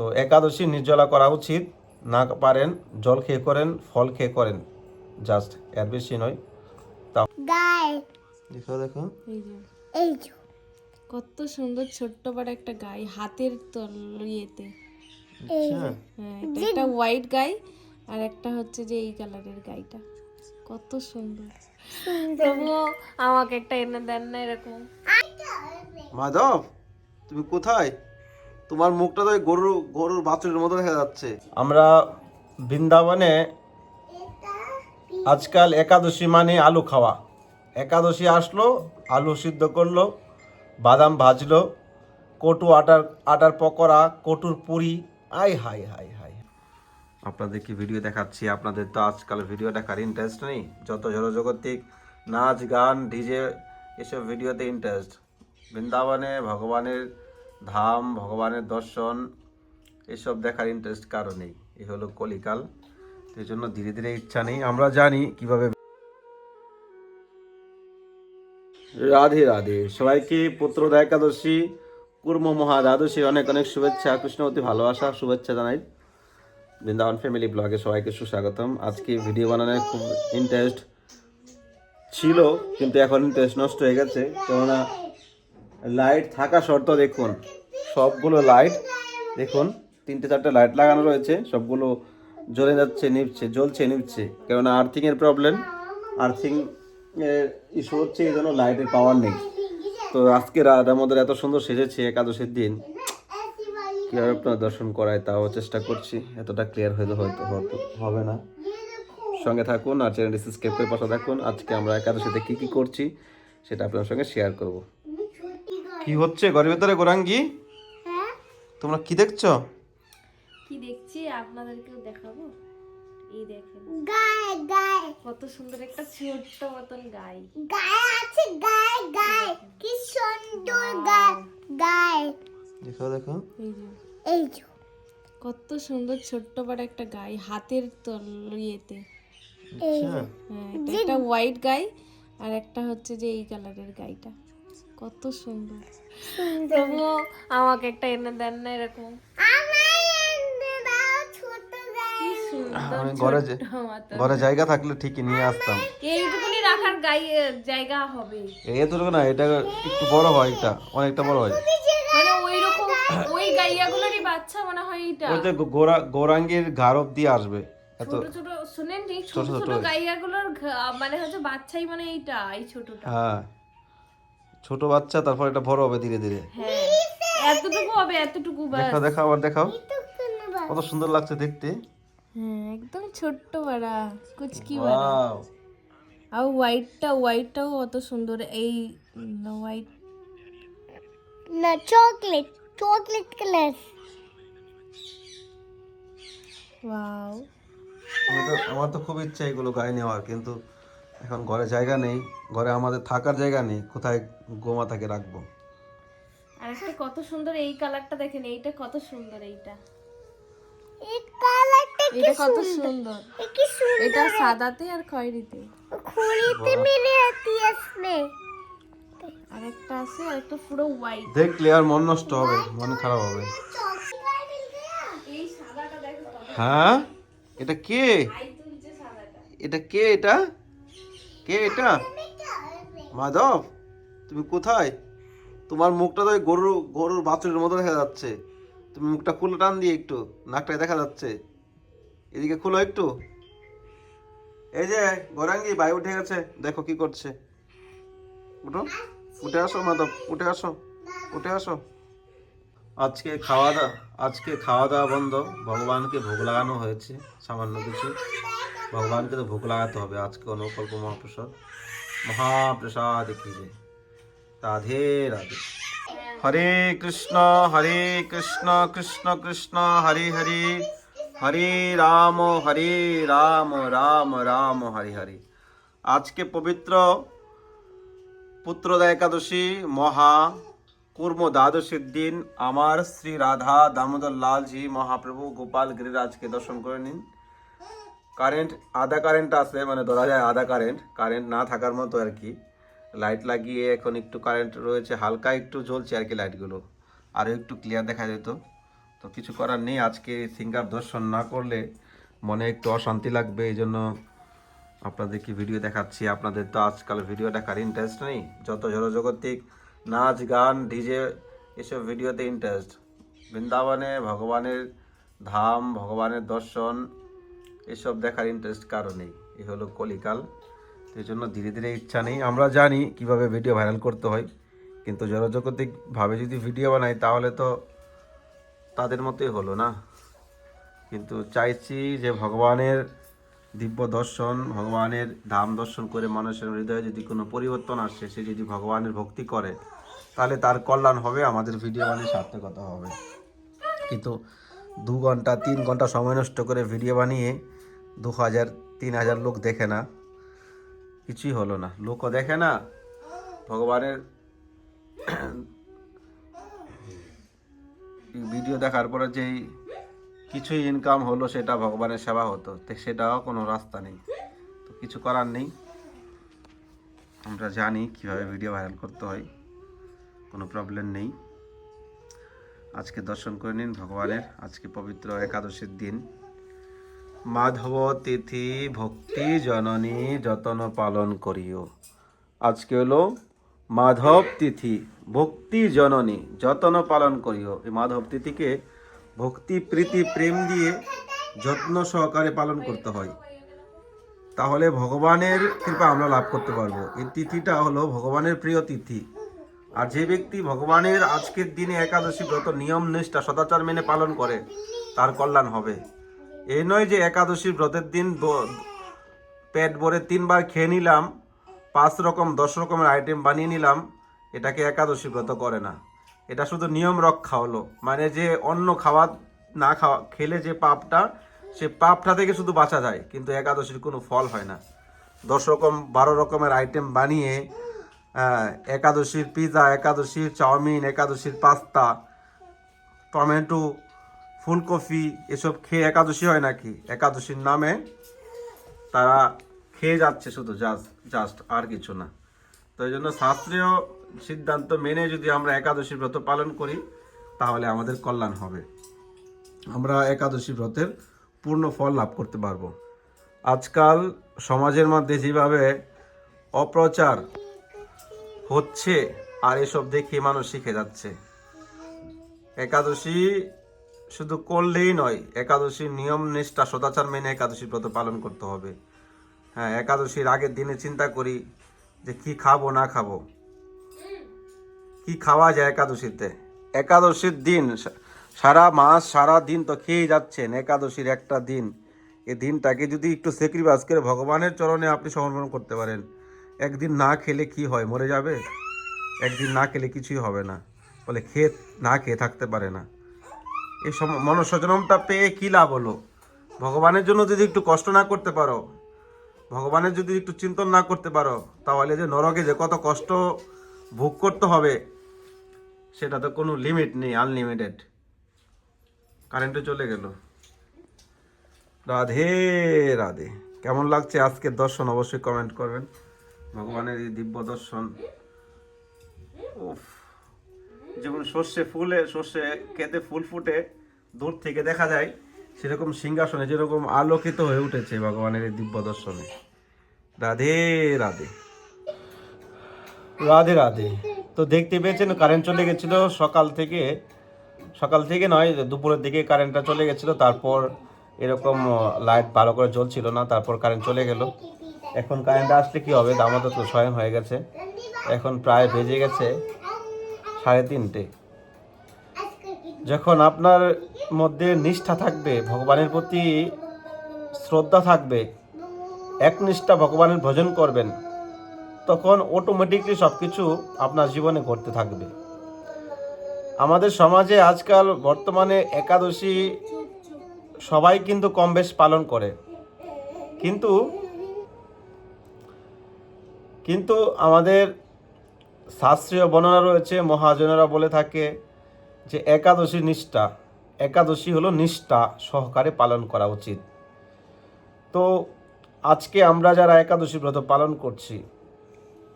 তো একাদশী নির্জলা করা উচিত। না পারেন জল খেয়ে করেন ফল খেয়ে করেন। জাস্ট এর বেশি নয়। তা দেখো দেখো এই যে। কত সুন্দর ছোট্ট বড় একটা গাই হাতের তল ইয়েতে। আচ্ছা। হ্যাঁ এটা একটা হোয়াইট গাই আর একটা হচ্ছে যে এই কালারের গাইটা কত সুন্দর। প্রভু আমাকে একটা এনে দেন না এরকম। মাধব তুমি কোথায়? তোমার মুখটা তো গরুর গরুর বাছুরের মতো দেখা যাচ্ছে। আমরা বৃন্দাবনে আজকাল একাদশী মানে আলু খাওয়া। একাদশী আসলো আলু সিদ্ধ করল বাদাম ভাজলো কটু আটার আটার পকোড়া কটুর পুরি আই হাই হাই হাই আপনাদেরকে ভিডিও দেখাচ্ছি। আপনাদের তো আজকাল ভিডিও দেখার ইন্টারেস্ট নেই। যত জড়জগতিক নাচ গান ডিজে এসব ভিডিওতে ইন্টারেস্ট বৃন্দাবনে ভগবানের ধাম, ভগবানের দর্শন, এসব দেখার ইন্টারেস্ট কারও নেই। এ হলো কলিকাল। এই জন্য ধীরে ধীরে ইচ্ছা নেই। আমরা জানি কীভাবে রাধে রাধে। সবাইকে পুত্রদা একাদশী কুর্ম মহা দ্বাদশী অনেক অনেক শুভেচ্ছা। কৃষ্ণবতী ভালোবাসা, শুভেচ্ছা জানাই। বৃন্দাবন ফ্যামিলি ব্লগে সবাইকে সুস্বাগতম। আজকে ভিডিও বানানোর খুব ইন্টারেস্ট ছিল, কিন্তু এখন ইন্টারেস্ট নষ্ট হয়ে গেছে। কেননা লাইট থাকা শর্ত দেখুন। সবগুলো লাইট দেখুন, তিনটে চারটে লাইট লাগানো রয়েছে, সবগুলো জ্বলে যাচ্ছে, নিভছে, জ্বলছে, নিভছে। কেননা আর্থিংয়ের প্রবলেম আর্থিং ইস্যু হচ্ছে এই জন্য লাইটের পাওয়ার নেই। তো আজকে রাত আমাদের এত সুন্দর সেজেছে একাদশীর দিন। কীভাবে আপনার দর্শন করায় তাও চেষ্টা করছি, এতটা ক্লিয়ার হয়তো হয়তো হবে না। সঙ্গে থাকুন আর চ্যানেলটি সাবস্ক্রাইব করে পাশে থাকুন। আজকে আমরা একাদশীতে কী কী করছি, সেটা আপনার সঙ্গে শেয়ার করব। কি হচ্ছে? ঘরের ভেতরে গোরাঙ্গি? হ্যাঁ। তোমরা কি দেখছ? কি দেখছি? আপনাদেরকেও দেখাবো? এই দেখেন। গায়ে গায়ে। কত সুন্দর একটা ছোট্ট মতন গাই গায়ে আছে গায়ে গায়ে। কি সুন্দর গায়ে গায়ে। দেখো দেখো এই যে। এই যে। কত সুন্দর ছোট্ট বড় একটা গাই হাতের তল ইয়েতে। আচ্ছা। হ্যাঁ এটা হোয়াইট গাই আর একটা হচ্ছে যে এই কালারের গাইটা কত সুন্দর। প্রভু আমাকে একটা এনে দেন না এরকম। আমার এনে দাও ছোট গায়ে। কি সুন্দর আমি ঘরে ঘরে জায়গা থাকলে ঠিকই নিয়ে আসতাম। এইটুকুনি রাখার গাই জায়গা হবে। এতটুকু না এটা একটু বড় হয় এটা অনেকটা বড় হয়। মানে ওই রকম ওই গাইয়াগুলোরই বাচ্চা মনে হয় এটা ওই যে গোরা গৌরাঙ্গের ঘাড় দিয়ে আসবে। ছোট ছোট শুনেন ছোট ছোট গাইয়াগুলোর মানে হচ্ছে বাচ্চাই মানে এইটা এই ছোটটা। হ্যাঁ। ছোট বাচ্চা তারপর এটা বড় হবে ধীরে ধীরে। হ্যাঁ এতটুকু হবে এতটুকু ব্যাস দেখাও আবার দেখাও। কত সুন্দর লাগছে দেখতে। হ্যাঁ একদম ছোট্ট বাড়া কুচকি বাড়া। আর হোয়াইটটা হোয়াইটটাও অত সুন্দর। এই হোয়াইট না চকলেট চকলেট কালার ওয়াও আমি তো আমার তো খুব ইচ্ছা এগুলো গায়ে নেওয়ার কিন্তু এখন ঘরে জায়গা নেই ঘরে আমাদের থাকার জায়গা নেই কোথায় গোমাতাকে রাখব? আর একটা কত সুন্দর এই কালারটা দেখেন এইটা কত সুন্দর এইটা। এই কালারটা এটা কত সুন্দর। কি সুন্দর এটা সাদাতে আর খয়েরিতে। খুঁড়িতে মিলে আসবে আর একটা আছে আর একটা পুরো হোয়াইট দেখলে আর মন নষ্ট হবে মন খারাপ হবে। এই সাদাটা দেখো হ্যাঁ? এটা কে? এটা কে এটা? কে এটা? মাধব, তুমি কোথায়? তোমার মুখটা তো গরুর গরুর বাছুরের মতো দেখা যাচ্ছে। তুমি মুখটা খুলে টান দিয়ে একটু, নাকটায় দেখা যাচ্ছে। এদিকে খুলো একটু। এই যে, গৌরাঙ্গি ভাই উঠে গেছে। দেখো কি করছে। উঠো। উঠে আসো, মাধব, উঠে আসো উঠে আসো। আজকে খাওয়া দাওয়া আজকে খাওয়া দাওয়া বন্ধ। ভগবানকে ভোগ লাগানো হয়েছে, সামান্য কিছু। ভগবানকে তো ভোগ লাগাতে হবে। আজকে অনুকল্প মহাপ্রসাদ মহাপ্রসাদ কি রাধে রাধে। হরে কৃষ্ণ হরে কৃষ্ণ কৃষ্ণ কৃষ্ণ, হরে হরে। হরে রাম হরে রাম রাম রাম, হরে হরে। আজকে পবিত্র পুত্রদা একাদশী মহা কুর্ম দ্বাদশীর দিন। আমার শ্রী রাধা দামোদর লালজি মহাপ্রভু গোপাল গিরিরাজকে দর্শন করে নিন। কারেন্ট আধা কারেন্ট আছে মানে ধরা যায় আধা কারেন্ট কারেন্ট না থাকার মতো আর কি। লাইট লাগিয়ে এখন একটু কারেন্ট রয়েছে, হালকা একটু জ্বলছে আর কি লাইটগুলো আরও একটু ক্লিয়ার দেখা যেত। তো কিছু করার নেই, আজকে সিঙ্গার দর্শন না করলে মনে একটু অশান্তি লাগবে এই জন্য আপনাদেরকে ভিডিও দেখাচ্ছি। আপনাদের তো আজকাল ভিডিও দেখার ইন্টারেস্ট নেই? যত জড়জগতিক নাচ, গান ডিজে এসব ভিডিওতে ইন্টারেস্ট বৃন্দাবনে ভগবানের ধাম, ভগবানের দর্শন এসব দেখার ইন্টারেস্ট কারও নেই। এই হলো কলিকাল। এই জন্য ধীরে ধীরে ইচ্ছা নেই। আমরা জানি কীভাবে ভিডিও ভাইরাল করতে হয়। কিন্তু জড়জগতিকভাবে যদি ভিডিও বানাই, তাহলে তো তাদের মতোই হলো না। কিন্তু চাইছি যে ভগবানের দিব্য দর্শন, ভগবানের ধাম দর্শন করে মানুষের হৃদয়ে যদি কোনো পরিবর্তন আসে, সে যদি ভগবানের ভক্তি করে, তাহলে তার কল্যাণ হবে, আমাদের ভিডিও বানিয়ে সার্থকতা হবে। কিন্তু দু ঘণ্টা, তিন ঘণ্টা সময় নষ্ট করে ভিডিও বানিয়ে দু হাজার, তিন হাজার লোক দেখে না। কিছুই হলো না। লোকও দেখে না। ভগবানের ভিডিও দেখার পরে যেই কিছুই ইনকাম হলো, সেটা ভগবানের সেবা হতো। তো সেটাও কোনো রাস্তা নেই। তো কিছু করার নেই। আমরা জানি কীভাবে ভিডিও ভাইরাল করতে হয়। কোনো প্রবলেম নেই। আজকে দর্শন করে নিন ভগবানের। আজকে পবিত্র একাদশীর দিন। মাধব তিথি ভক্তি জননী যতন পালন করিও। আজকে হলো মাধব তিথি, ভক্তি জননী যতন পালন করিও। এই মাধব তিথিকে ভক্তি, প্রীতি, প্রেম দিয়ে যত্ন সহকারে পালন করতে হয়। তাহলে ভগবানের কৃপা আমরা লাভ করতে পারব। এই তিথিটা হলো ভগবানের প্রিয় তিথি। আর যে ব্যক্তি ভগবানের আজকের দিনে একাদশী ব্রত নিয়ম নিষ্ঠা সদাচার মেনে পালন করে, তার কল্যাণ হবে। এই নয় যে একাদশী ব্রতের দিন পেট ভরে তিনবার খেয়ে নিলাম, পাঁচ রকম, দশ রকমের আইটেম বানিয়ে নিলাম, এটাকে একাদশী ব্রত করে না। এটা শুধু নিয়ম রক্ষা হলো। মানে যে অন্য খাওয়া, না খাওয়া, খেলে যে পাপটা, সে পাপটা থেকে শুধু বাঁচা যায়, কিন্তু একাদশীর কোনো ফল হয় না। দশ রকম, বারো রকমের আইটেম বানিয়ে একাদশীর পিৎজা একাদশীর চাউমিন, একাদশীর পাস্তা, টমেটো, ফুলকপি, এসব খেয়ে একাদশী হয় নাকি? একাদশীর নামে তারা খেয়ে যাচ্ছে শুধু, জাস্ট জাস্ট আর কিছু না। তো এই জন্য শাস্ত্রীয় সিদ্ধান্ত মেনে যদি আমরা একাদশী ব্রত পালন করি, তাহলে আমাদের কল্যাণ হবে। আমরা একাদশী ব্রতের পূর্ণ ফল লাভ করতে পারব। আজকাল সমাজের মধ্যে যেভাবে অপ্রচার হচ্ছে আর এসব দেখে মানুষ শিখে যাচ্ছে। একাদশী শুধু করলেই নয়, একাদশীর নিয়ম, নিষ্ঠা, সদাচার মেনে একাদশী ব্রত পালন করতে হবে। হ্যাঁ একাদশীর আগের দিনে চিন্তা করি যে কি খাব, না খাব। কি খাওয়া যায় একাদশীতে? একাদশীর দিন, সারা মাস, সারা দিন তো খেয়েই যাচ্ছেন, একাদশীর একটা দিন। এই দিনটাকে যদি একটু সেক্রিফাইস করে ভগবানের চরণে আপনি সমর্পণ করতে পারেন। একদিন না খেলে কি হয়? মরে যাবে? একদিন না খেলে কিছুই হবে না। বলে খেয়ে না খেয়ে থাকতে পারে না। এই সম মনসচনমটা পেয়ে কী লাভ হলো? ভগবানের জন্য যদি একটু কষ্ট না করতে পারো, ভগবানের যদি একটু চিন্তন না করতে পারো, তাহলে যে নরকে যে কত কষ্ট ভোগ করতে হবে, সেটা তো কোনো লিমিট নেই আনলিমিটেড কারেন্টে চলে গেল। রাধে রাধে। কেমন লাগছে আজকের দর্শন? অবশ্যই কমেন্ট করবেন। ভগবানের এই দিব্য দর্শন। উফ। যেমন সর্ষে ফুলে, সর্ষে খেতে ফুল ফুটে দূর থেকে দেখা যায়, সেরকম সিংহাসনে যেরকম আলোকিত হয়ে উঠেছে ভগবানের এই দিব্য দর্শনে। রাধে রাধে। রাধে রাধে। তো দেখতে পেয়েছেন কারেন্ট চলে গেছিল সকাল থেকে সকাল থেকে নয়, দুপুরের দিকে কারেন্টটা চলে গেছিল, তারপর এরকম লাইট ভালো করে জ্বলছিল না, তারপর কারেন্ট চলে গেল। এখন কারেন্ট আসলে কি হবে? দামাদা তো স্বয়ং হয়ে গেছে। এখন প্রায় বেজে গেছে সাড়ে তিনটে। যখন আপনার মধ্যে নিষ্ঠা থাকবে, ভগবানের প্রতি শ্রদ্ধা থাকবে একনিষ্ঠা ভগবানের ভজন করবেন, তখন অটোমেটিকলি সব কিছু আপনার জীবনে ঘটতে থাকবে। আমাদের সমাজে আজকাল বর্তমানে একাদশী সবাই কিন্তু কম বেশ পালন করে। কিন্তু কিন্তু আমাদের শাস্ত্রীয় বর্ণনা রয়েছে, মহাজনেরা বলে থাকে যে একাদশী নিষ্ঠা, একাদশী হলো নিষ্ঠা সহকারে পালন করা উচিত। তো আজকে আমরা যারা একাদশী ব্রত পালন করছি,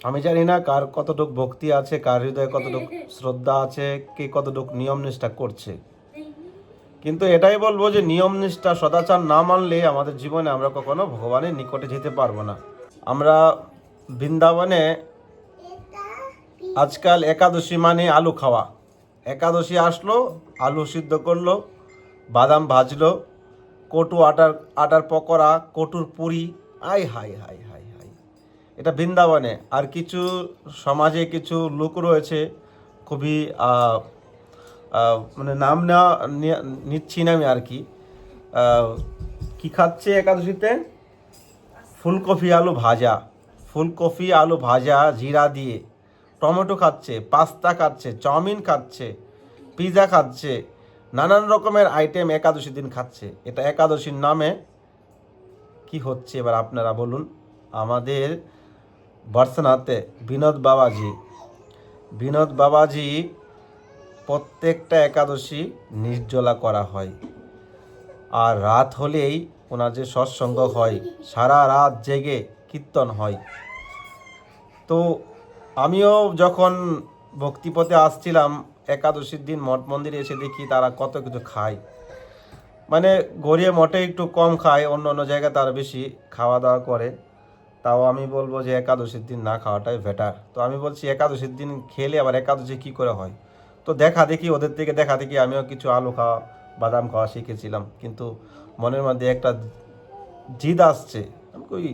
আমি জানি না কার কতটুক ভক্তি আছে, কার হৃদয়ে কতটুক শ্রদ্ধা আছে, কে কতটুক নিয়ম নিষ্ঠা করছে। কিন্তু এটাই বলব যে নিয়ম নিষ্ঠা সদাচার না মানলে আমাদের জীবনে আমরা কখনো ভগবানের নিকটে যেতে পারব না। আমরা বৃন্দাবনে আজকাল একাদশী মানে আলু খাওয়া। একাদশী আসলো, আলু সিদ্ধ করল, বাদাম ভাজলো, কটু আটার আটার পকোড়া, কটুর পুরি আই হাই হাই হাই হাই। এটা বৃন্দাবনে। আর কিছু সমাজে কিছু লোক রয়েছে, খুবই মানে নাম নেওয়া নিচ্ছি না আমি আর কি। কি খাচ্ছে একাদশীতে? ফুলকপি আলু ভাজা। ফুলকপি, আলু ভাজা, জিরা দিয়ে। টমেটো খাচ্ছে, পাস্তা খাচ্ছে, চাউমিন খাচ্ছে পিৎজা খাচ্ছে, নানান রকমের আইটেম একাদশী দিন খাচ্ছে। এটা একাদশীর নামে কি হচ্ছে এবার আপনারা বলুন? আমাদের বর্ষনাতে বিনোদ বাবাজি। বিনোদ বাবাজি প্রত্যেকটা একাদশী নির্জলা করা হয়। আর রাত হলেই ওনার যে সৎসঙ্গ হয়, সারা রাত জেগে কীর্তন হয়। তো আমিও যখন ভক্তিপথে আসছিলাম, একাদশীর দিন মঠ মন্দিরে এসে দেখি তারা কত কিছু খায়। মানে গড়িয়ে মঠে একটু কম খায়, অন্য অন্য জায়গায় তারা বেশি খাওয়া দাওয়া করে। তাও আমি বলব যে একাদশীর দিন না খাওয়াটাই বেটার তো আমি বলছি, একাদশীর দিন খেলে আবার একাদশী কী করে হয়? তো দেখা দেখি, ওদের থেকে দেখা দেখি আমিও কিছু আলু খাওয়া, বাদাম খাওয়া শিখেছিলাম। কিন্তু মনের মধ্যে একটা জিদ আসছে। আমি কই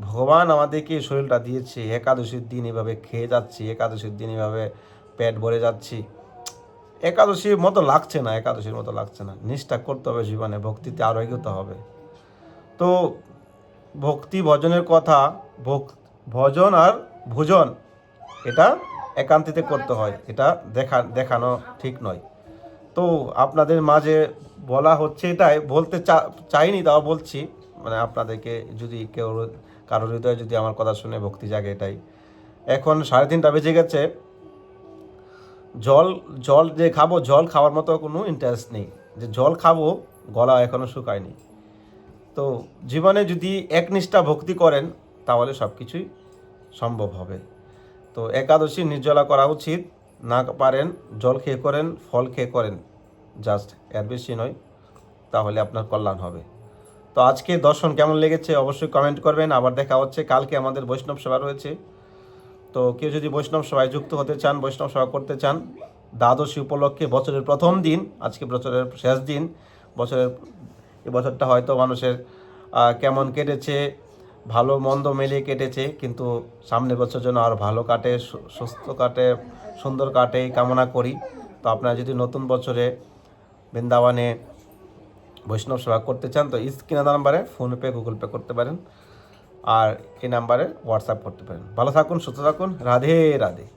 ভগবান আমাদেরকে শরীরটা দিয়েছে। একাদশীর দিন এভাবে খেয়ে যাচ্ছি, একাদশীর দিন এভাবে পেট ভরে যাচ্ছি। একাদশীর মতো লাগছে না, একাদশীর মতো লাগছে না। নিষ্ঠা করতে হবে জীবনে, ভক্তিতে আরও এগোতে হবে। তো ভক্তি ভজনের কথা ভক- ভজন আর ভোজন, এটা একান্তিতে করতে হয়। এটা দেখা, দেখানো ঠিক নয়। তো আপনাদের মাঝে বলা হচ্ছে এটাই, বলতে চাইনি, তাও বলছি। মানে আপনাদেরকে যদি কেউ কারোর হৃদয়ে যদি আমার কথা শুনে ভক্তি জাগে এটাই। এখন সাড়ে তিনটা বেজে গেছে। জল জল যে খাব, জল খাওয়ার মতো কোনো ইন্টারেস্ট নেই। যে জল খাব, গলা এখনও শুকায়নি। তো জীবনে যদি একনিষ্ঠা ভক্তি করেন, তাহলে সব কিছুই সম্ভব হবে। তো একাদশী নির্জলা করা উচিত। না পারেন, জল খেয়ে করেন, ফল খেয়ে করেন জাস্ট এর বেশি নয়, তাহলে আপনার কল্যাণ হবে। তো আজকে দর্শন কেমন লেগেছে অবশ্যই কমেন্ট করবেন। আবার দেখা হচ্ছে, কালকে আমাদের বৈষ্ণব সেবা রয়েছে। তো কেউ যদি বৈষ্ণব সভায় যুক্ত হতে চান, বৈষ্ণব সভা করতে চান, দ্বাদশী উপলক্ষে বছরের প্রথম দিন, আজকে বছরের শেষ দিন, বছরের এই বছরটা হয়তো মানুষের কেমন কেটেছে, ভালো মন্দ মিলিয়ে কেটেছে, কিন্তু সামনের বছর যেন আর ভালো কাটে সুস্থ কাটে, সুন্দর কাটে কামনা করি। তো আপনারা যদি নতুন বছরে বৃন্দাবনে বৈষ্ণব সেবা করতে চান, তো স্ক্রিনে নাম্বারে ফোনপে, গুগল পে করতে পারেন। আর এই নাম্বারে হোয়াটসঅ্যাপ করতে পারেন। ভালো থাকুন, সুস্থ থাকুন। রাধে রাধে।